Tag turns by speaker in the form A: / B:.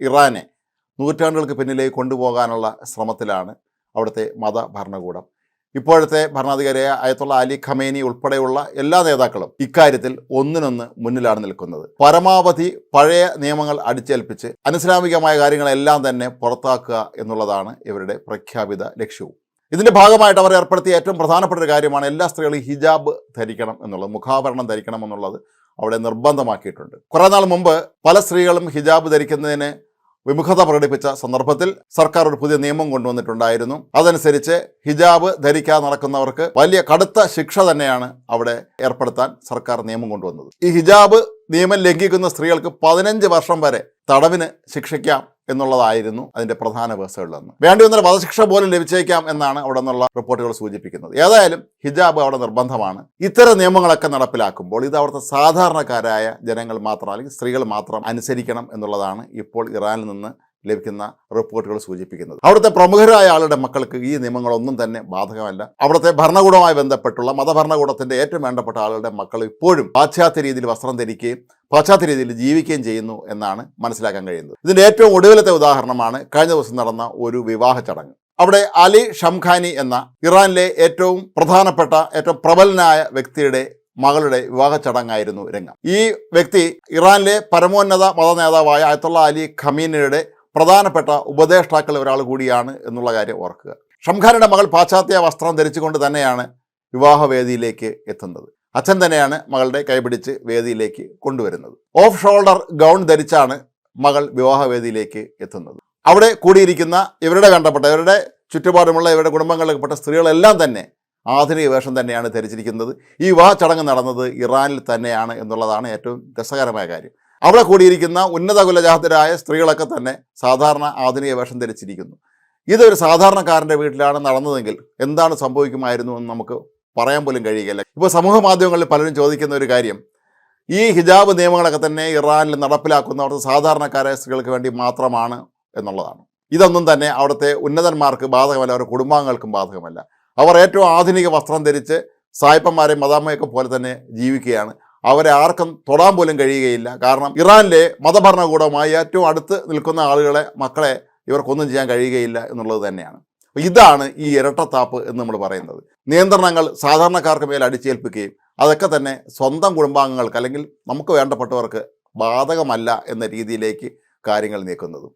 A: ഇറാനെ നൂറ്റാണ്ടുകൾക്ക് പിന്നിലേക്ക് കൊണ്ടുപോകാനുള്ള ശ്രമത്തിലാണ് അവിടുത്തെ മത ഭരണകൂടം. ഇപ്പോഴത്തെ ഭരണാധികാരിയായ അയത്തുള്ള അലി ഖമേനി ഉൾപ്പെടെയുള്ള എല്ലാ നേതാക്കളും ഇക്കാര്യത്തിൽ ഒന്നിനൊന്ന് മുന്നിലാണ് നിൽക്കുന്നത്. പരമാവധി പഴയ നിയമങ്ങൾ അടിച്ചേൽപ്പിച്ച് അനുസ്ലാമികമായ കാര്യങ്ങളെല്ലാം തന്നെ പുറത്താക്കുക എന്നുള്ളതാണ് ഇവരുടെ പ്രഖ്യാപിത ലക്ഷ്യവും. ഇതിന്റെ ഭാഗമായിട്ട് അവർ ഏർപ്പെടുത്തിയ ഏറ്റവും പ്രധാനപ്പെട്ട ഒരു കാര്യമാണ് എല്ലാ സ്ത്രീകളും ഹിജാബ് ധരിക്കണം എന്നുള്ളത് മുഖാഭരണം ധരിക്കണം എന്നുള്ളത് അവിടെ നിർബന്ധമാക്കിയിട്ടുണ്ട്. കുറേ നാൾ മുമ്പ് പല സ്ത്രീകളും ഹിജാബ് ധരിക്കുന്നതിന് വിമുഖത പ്രകടിപ്പിച്ച സന്ദർഭത്തിൽ സർക്കാർ ഒരു പുതിയ നിയമം കൊണ്ടുവന്നിട്ടുണ്ടായിരുന്നു. അതനുസരിച്ച് ഹിജാബ് ധരിക്കാതെ നടക്കുന്നവർക്ക് വലിയ കടുത്ത ശിക്ഷ തന്നെയാണ് അവിടെ ഏർപ്പെടുത്താൻ സർക്കാർ നിയമം കൊണ്ടുവന്നത്. ഈ ഹിജാബ് നിയമം ലംഘിക്കുന്ന സ്ത്രീകൾക്ക് പതിനഞ്ച് വർഷം വരെ തടവിന് ശിക്ഷിക്കാം എന്നുള്ളതായിരുന്നു അതിന്റെ പ്രധാന വ്യവസ്ഥകളിലൊന്ന് വേണ്ടി വന്നാൽ വധശിക്ഷ പോലും ലഭിച്ചേക്കാം എന്നാണ് അവിടെ നിന്നുള്ള റിപ്പോർട്ടുകൾ സൂചിപ്പിക്കുന്നത്. ഏതായാലും ഹിജാബ് അവിടെ നിർബന്ധമാണ്. ഇത്തരം നിയമങ്ങളൊക്കെ നടപ്പിലാക്കുമ്പോൾ ഇത് അവിടുത്തെ സാധാരണക്കാരായ ജനങ്ങൾ മാത്രം അല്ലെങ്കിൽ സ്ത്രീകൾ മാത്രം അനുസരിക്കണം എന്നുള്ളതാണ് ഇപ്പോൾ ഇറാനിൽ നിന്ന് ലഭിക്കുന്ന റിപ്പോർട്ടുകൾ സൂചിപ്പിക്കുന്നത്. അവിടുത്തെ പ്രമുഖരായ ആളുടെ മക്കൾക്ക് ഈ നിയമങ്ങളൊന്നും തന്നെ ബാധകമല്ല. അവിടുത്തെ ഭരണകൂടവുമായി ബന്ധപ്പെട്ടുള്ള മതഭരണകൂടത്തിന്റെ ഏറ്റവും വേണ്ടപ്പെട്ട ആളുടെ മക്കൾ ഇപ്പോഴും പാശ്ചാത്യ രീതിയിൽ വസ്ത്രം ധരിക്കുകയും പാശ്ചാത്യ രീതിയിൽ ജീവിക്കുകയും ചെയ്യുന്നു എന്നാണ് മനസ്സിലാക്കാൻ കഴിയുന്നത്. ഇതിന്റെ ഏറ്റവും ഒടുവിലത്തെ ഉദാഹരണമാണ് കഴിഞ്ഞ ദിവസം നടന്ന ഒരു വിവാഹ ചടങ്ങ്. അവിടെ അലി ഷംഖാനി എന്ന ഇറാനിലെ ഏറ്റവും പ്രധാനപ്പെട്ട ഏറ്റവും പ്രബലനായ വ്യക്തിയുടെ മകളുടെ വിവാഹ ചടങ്ങായിരുന്നു രംഗം. ഈ വ്യക്തി ഇറാനിലെ പരമോന്നത മത നേതാവായ അയത്തുള്ള അലി ഖമീനയുടെ പ്രധാനപ്പെട്ട ഉപദേഷ്ടാക്കളിൽ ഒരാൾ കൂടിയാണ് എന്നുള്ള കാര്യം ഓർക്കുക. ഷംഖാനിയുടെ മകൾ പാശ്ചാത്യ വസ്ത്രം ധരിച്ചുകൊണ്ട് തന്നെയാണ് വിവാഹവേദിയിലേക്ക് എത്തുന്നത്. അച്ഛൻ തന്നെയാണ് മകളുടെ കൈപിടിച്ച് വേദിയിലേക്ക് കൊണ്ടുവരുന്നത്. ഓഫ് ഷോൾഡർ ഗൗൺ ധരിച്ചാണ് മകൾ വിവാഹവേദിയിലേക്ക് എത്തുന്നത്. അവിടെ കൂടിയിരിക്കുന്ന ഇവരുടെ കണ്ടപ്പെട്ട ഇവരുടെ ചുറ്റുപാടുമുള്ള ഇവരുടെ കുടുംബങ്ങളിൽപ്പെട്ട സ്ത്രീകളെല്ലാം തന്നെ ആധുനിക വേഷം തന്നെയാണ് ധരിച്ചിരിക്കുന്നത്. ഈ വിവാഹ ചടങ്ങ് നടന്നത് ഇറാനിൽ തന്നെയാണ് എന്നുള്ളതാണ് ഏറ്റവും രസകരമായ കാര്യം. അവിടെ കൂടിയിരിക്കുന്ന ഉന്നത കുലജാതരായ സ്ത്രീകളൊക്കെ തന്നെ സാധാരണ ആധുനിക വേഷം ധരിച്ചിരിക്കുന്നു. ഇതൊരു സാധാരണക്കാരന്റെ വീട്ടിലാണ് നടന്നതെങ്കിൽ എന്താണ് സംഭവിക്കുമായിരുന്നു എന്ന് നമുക്ക് പറയാൻ പോലും കഴിയുകയില്ല. ഇപ്പോൾ സമൂഹ മാധ്യമങ്ങളിൽ പലരും ചോദിക്കുന്ന ഒരു കാര്യം ഈ ഹിജാബ് നിയമങ്ങളൊക്കെ തന്നെ ഇറാനിൽ നടപ്പിലാക്കുന്ന അവിടുത്തെ സാധാരണക്കാരായ സ്ത്രീകൾക്ക് വേണ്ടി മാത്രമാണ് എന്നുള്ളതാണ്. ഇതൊന്നും തന്നെ അവിടുത്തെ ഉന്നതന്മാർക്ക് ബാധകമല്ല അവരുടെ കുടുംബാംഗങ്ങൾക്കും ബാധകമല്ല. അവർ ഏറ്റവും ആധുനിക വസ്ത്രം ധരിച്ച് സായിപ്പന്മാരെയും മദാമ്മയൊക്കെ പോലെ തന്നെ ജീവിക്കുകയാണ്. അവരെ ആർക്കും തൊടാൻ പോലും കഴിയുകയില്ല. കാരണം ഇറാനിലെ മതഭരണകൂടവുമായി ഏറ്റവും അടുത്ത് നിൽക്കുന്ന ആളുകളെ മക്കളെ ഇവർക്കൊന്നും ചെയ്യാൻ കഴിയുകയില്ല എന്നുള്ളത് തന്നെയാണ്. ഇതാണ് ഈ ഇരട്ടത്താപ്പ് എന്ന് നമ്മൾ പറയുന്നത്. നിയന്ത്രണങ്ങൾ സാധാരണക്കാർക്ക് മേൽ അടിച്ചേൽപ്പിക്കുകയും അതൊക്കെ തന്നെ സ്വന്തം കുടുംബാംഗങ്ങൾക്ക് അല്ലെങ്കിൽ നമുക്ക് വേണ്ടപ്പെട്ടവർക്ക് ബാധകമല്ല എന്ന രീതിയിലേക്ക് കാര്യങ്ങൾ നീക്കുന്നതും.